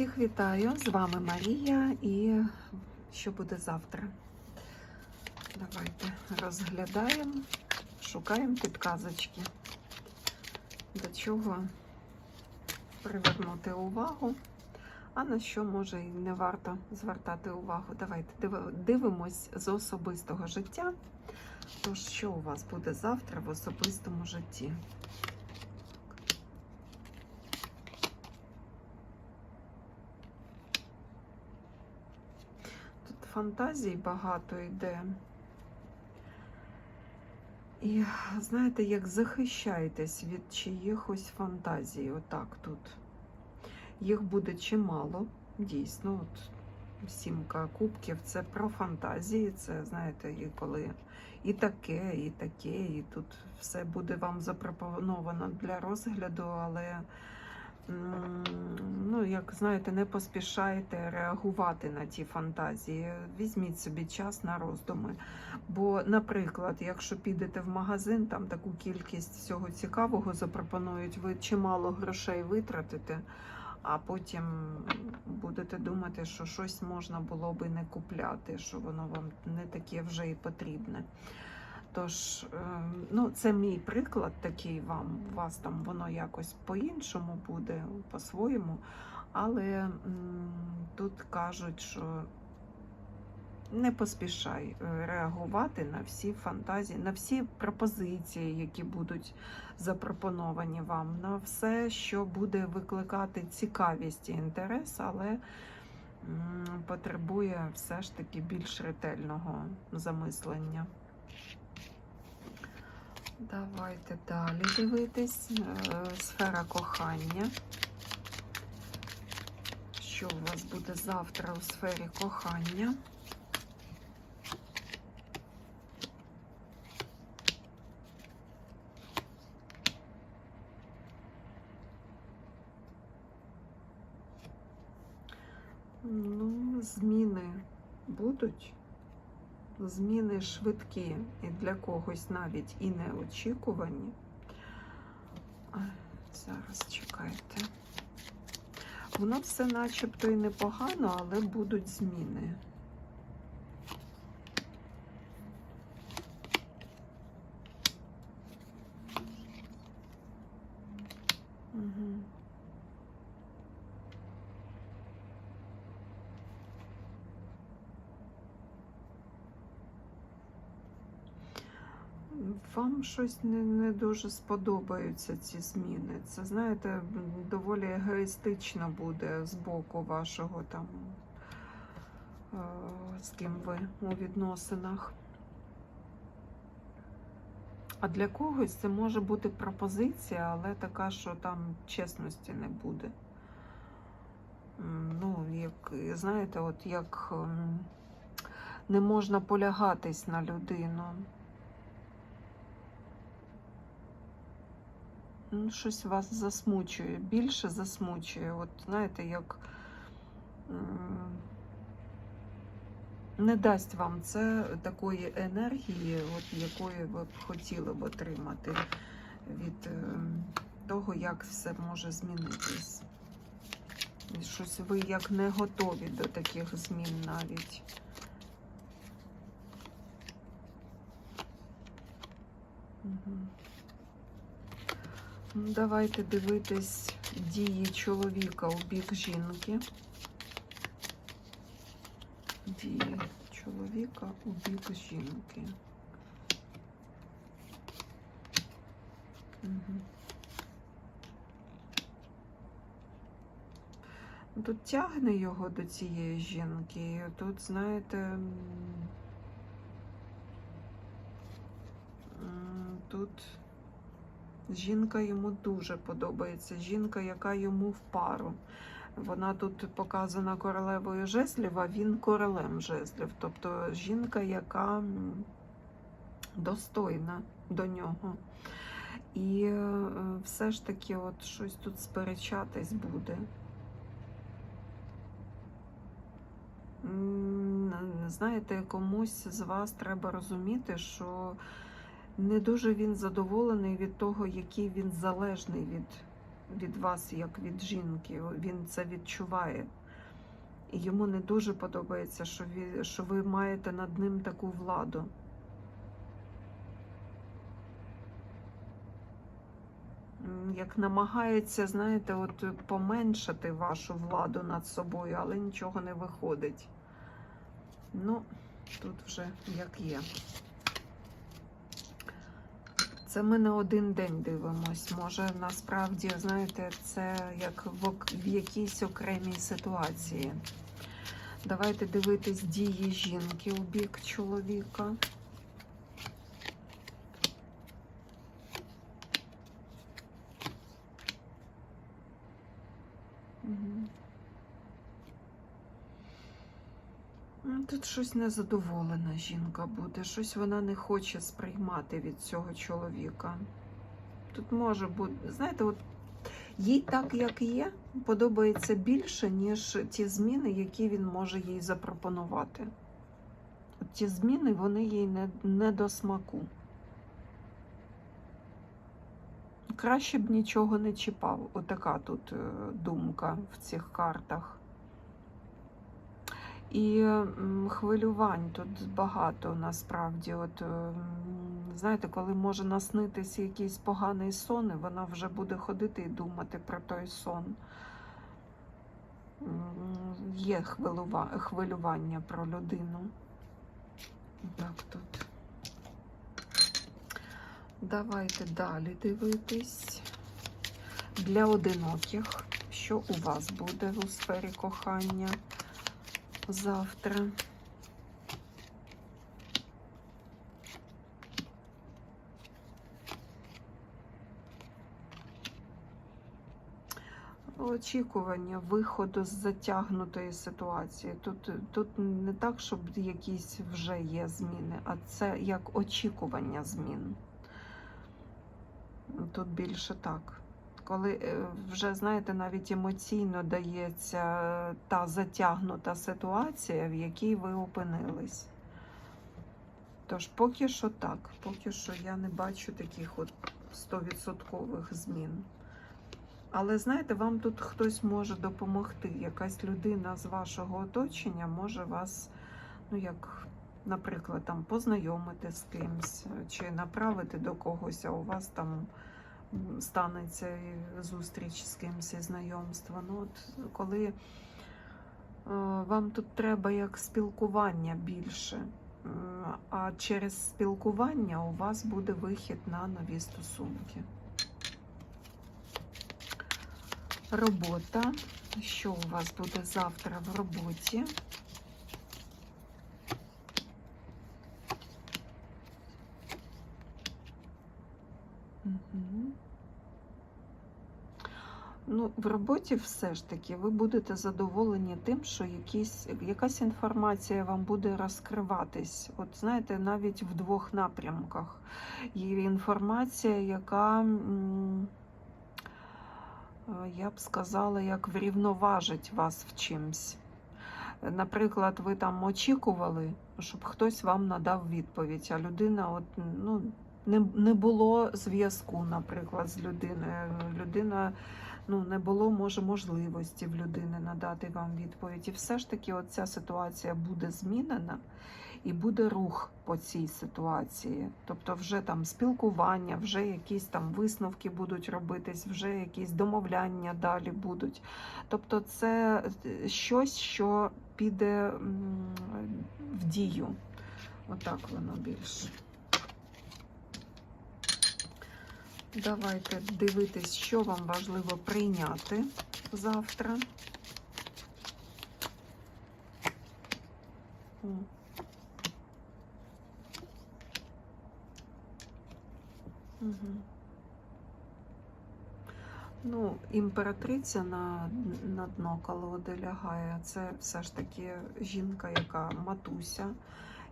Всіх вітаю! З вами Марія і що буде завтра? Давайте розглядаємо, шукаємо підказочки. До чого привернути увагу, а на що може і не варто звертати увагу. Давайте дивимось з особистого життя. Тож, що у вас буде завтра в особистому житті? Тут фантазій багато йде. І знаєте, як захищаєтесь від чиїхось фантазій, отак тут. Їх буде чимало, дійсно. От сімка кубків це про фантазії. Це, знаєте, і коли і таке, і таке, і тут все буде вам запропоновано для розгляду, але ну, як знаєте, не поспішайте реагувати на ті фантазії. Візьміть собі час на роздуми. Бо, наприклад, якщо підете в магазин, там таку кількість всього цікавого запропонують, ви чимало грошей витратите, а потім будете думати, що щось можна було би не купляти, що воно вам не таке вже і потрібне. Тож, ем, ну, це мій приклад такий вам. У вас там воно якось по-іншому буде, по-своєму. Але тут кажуть, що не поспішай е, реагувати на всі фантазії, на всі пропозиції, які будуть запропоновані вам, на все, що буде викликати цікавість і інтерес, але потребує все ж таки більш ретельного замислення. Давайте далі дивитись. Е, Сфера кохання. Що у вас буде завтра у сфері кохання? Ну, зміни будуть. Зміни швидкі і для когось навіть і неочікувані. Зараз чекайте. Воно все начебто і непогано, але будуть зміни. Угу. Вам щось не, не дуже сподобаються ці зміни. Це, знаєте, доволі егоїстично буде з боку вашого там, е, з ким ви у відносинах. А для когось це може бути пропозиція, але така, що там чесності не буде. Ну, як, знаєте, от як ем, не можна полягатись на людину. Ну, щось вас засмучує, більше засмучує. От знаєте, як не дасть вам це такої енергії, от якої ви б хотіли б отримати від е, того, як все може змінитись. Щось ви як не готові до таких змін навіть. Угу. Ну, Давайте дивитись дії чоловіка у бік жінки. Дії чоловіка у бік жінки. Угу. Тут тягне його до цієї жінки. Тут, знаєте, тут Жінка йому дуже подобається. Жінка, яка йому в пару. Вона тут показана королевою жезлів, а він королем жезлів. Тобто жінка, яка достойна до нього. І е, все ж таки, от щось тут сперечатись буде. Знаєте, комусь з вас треба розуміти, що не дуже він задоволений від того, який він залежний від від вас, як від жінки. Він це відчуває. І йому не дуже подобається, що ви, що ви маєте над ним таку владу. Як намагається, знаєте, от поменшити вашу владу над собою, але нічого не виходить. Ну, тут вже як є. Це ми не один день дивимось. Може, насправді, знаєте, це як в, в якійсь окремій ситуації. Давайте дивитись дії жінки у бік чоловіка. Тут щось незадоволена жінка буде, щось вона не хоче сприймати від цього чоловіка. Тут може бути, знаєте, от їй так, як є, подобається більше, ніж ті зміни, які він може їй запропонувати. От ті зміни, вони їй не, не до смаку. Краще б нічого не чіпав. Отака тут е, думка в цих картах. І хвилювань тут багато насправді. От, знаєте, коли може наснитися якийсь поганий сон, і вона вже буде ходити і думати про той сон. Є хвилюва- хвилювання про людину. Так тут. Давайте далі дивитись. Для одиноких, що у вас буде у сфері кохання завтра? Очікування виходу з затягнутої ситуації. Тут, тут не так, щоб якісь вже є зміни, а це як очікування змін. Тут більше так. Коли е, вже, знаєте, навіть емоційно дається та затягнута ситуація, в якій ви опинились. Тож поки що так, поки що я не бачу таких от 100% змін. Але знаєте, вам тут хтось може допомогти. Якась людина з вашого оточення може вас, ну як, наприклад, там познайомити з кимсь чи направити до когось, а у вас там станеться зустріч з кимсь і знайомство. Ну, от коли е, вам тут треба як спілкування більше, а через спілкування у вас буде вихід на нові стосунки. Робота. Що у вас буде завтра в роботі? Ну, в роботі все ж таки ви будете задоволені тим, що якісь, якась інформація вам буде розкриватись. От знаєте, навіть в двох напрямках. Є інформація, яка, е, я б сказала, як врівноважить вас в чимсь. Наприклад, ви там очікували, щоб хтось вам надав відповідь, а людина, от, ну, не, не було зв'язку, наприклад, з людиною. Людина ну, не було може можливості в людини надати вам відповідь. І все ж таки, от ця ситуація буде змінена і буде рух по цій ситуації. Тобто, вже там спілкування, вже якісь там висновки будуть робитись, вже якісь домовляння далі будуть. Тобто, це е, щось, що піде в дію. Отак воно більше. Давайте дивитись, що вам важливо прийняти завтра. Угу. Ну, імператриця на, на дно колоди лягає. Це все ж таки жінка, яка матуся,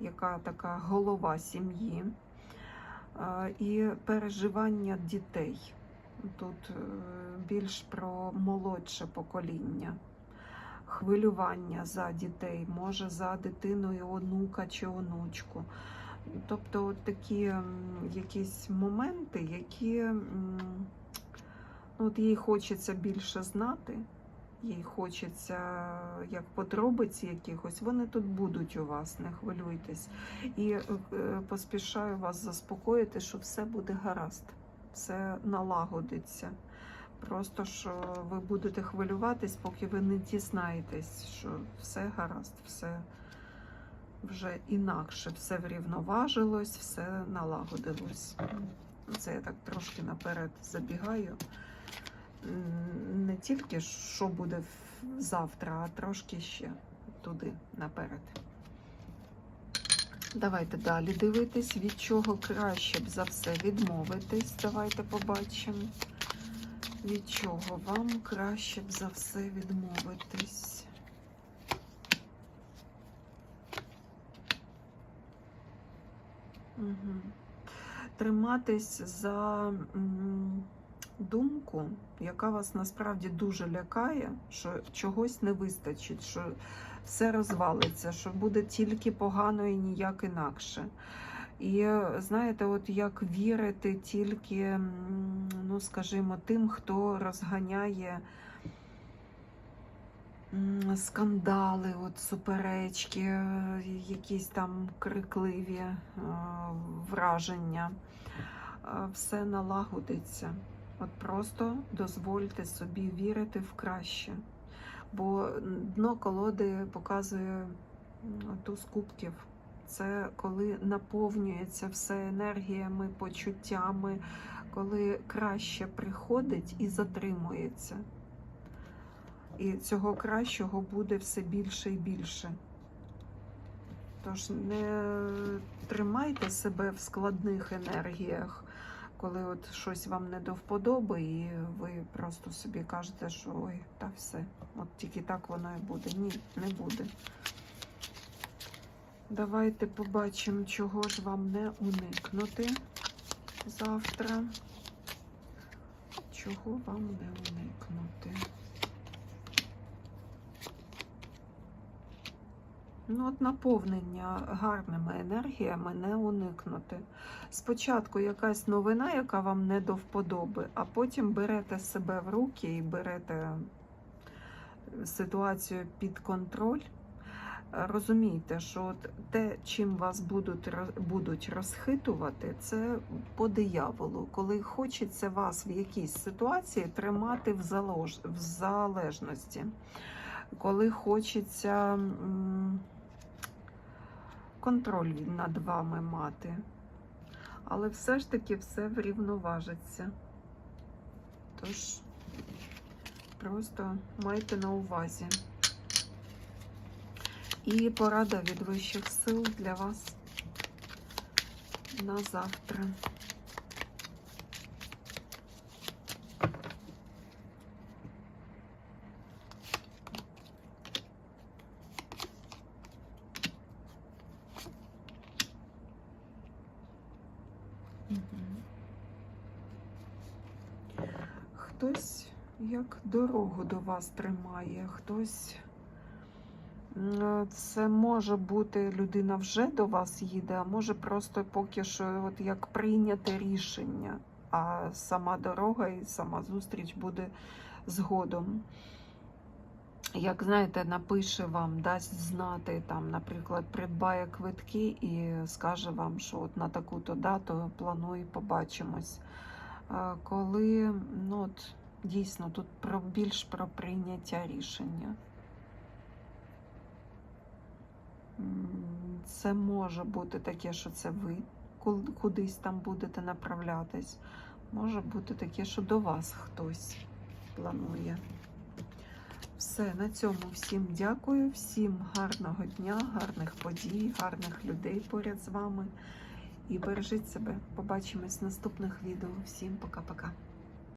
яка така голова сім'ї. І переживання дітей. Тут е, більш про молодше покоління, хвилювання за дітей, може за дитиною онука чи онучку. Тобто такі якісь моменти, які От їй хочеться більше знати, їй хочеться як подробиці якихось, вони тут будуть у вас, не хвилюйтесь. І е, поспішаю вас заспокоїти, що все буде гаразд, все налагодиться. Просто що ви будете хвилюватись, поки ви не дізнаєтесь, що все гаразд, все вже інакше, все врівноважилось, все налагодилось. Це я так трошки наперед забігаю. Не тільки що буде завтра, а трошки ще туди наперед. Давайте далі дивитись, від чого краще б за все відмовитись. Давайте побачимо. Від чого вам краще б за все відмовитись? Угу. Триматись за думку, яка вас насправді дуже лякає, що чогось не вистачить, що все розвалиться, що буде тільки погано і ніяк інакше. І знаєте, от як вірити тільки, ну скажімо, тим, хто розганяє скандали, от суперечки, якісь там крикливі е, враження, Е, все налагодиться. От просто дозвольте собі вірити в краще. Бо дно колоди показує туз кубків. Це коли наповнюється все енергіями, почуттями, коли краще приходить і затримується. І цього кращого буде все більше і більше. Тож не тримайте себе в складних енергіях, коли от щось вам не до вподоби, і ви просто собі кажете, що ой, та все, от тільки так воно і буде. Ні, не буде. Давайте побачимо, чого ж вам не уникнути завтра. Чого вам не уникнути? Ну, от наповнення гарними енергіями не уникнути. Спочатку якась новина, яка вам не до вподоби, а потім берете себе в руки і берете ситуацію під контроль. Розумійте, що от те, чим вас будуть, будуть розхитувати, це по дияволу, коли хочеться вас в якійсь ситуації тримати в, залож... в залежності, коли хочеться контроль над вами мати. Але все ж таки все врівноважиться. Тож просто майте на увазі. І порада від вищих сил для вас на завтра. Мгм. Хтось як дорогу до вас тримає, хтось Це може бути людина вже до вас їде, а може просто поки що от як прийняте рішення, а сама дорога і сама зустріч буде згодом. Як знаєте, напише вам, дасть знати, там, наприклад, придбає квитки і скаже вам, що от на таку-то дату планую, побачимось. Е, Коли ну, от, дійсно тут про більш про прийняття рішення. Це може бути таке, що це ви кудись там будете направлятись. Може бути таке, що до вас хтось планує. Все, на цьому всім дякую, всім гарного дня, гарних подій, гарних людей поряд з вами. І бережіть себе. Побачимось в наступних відео. Всім пока-пока.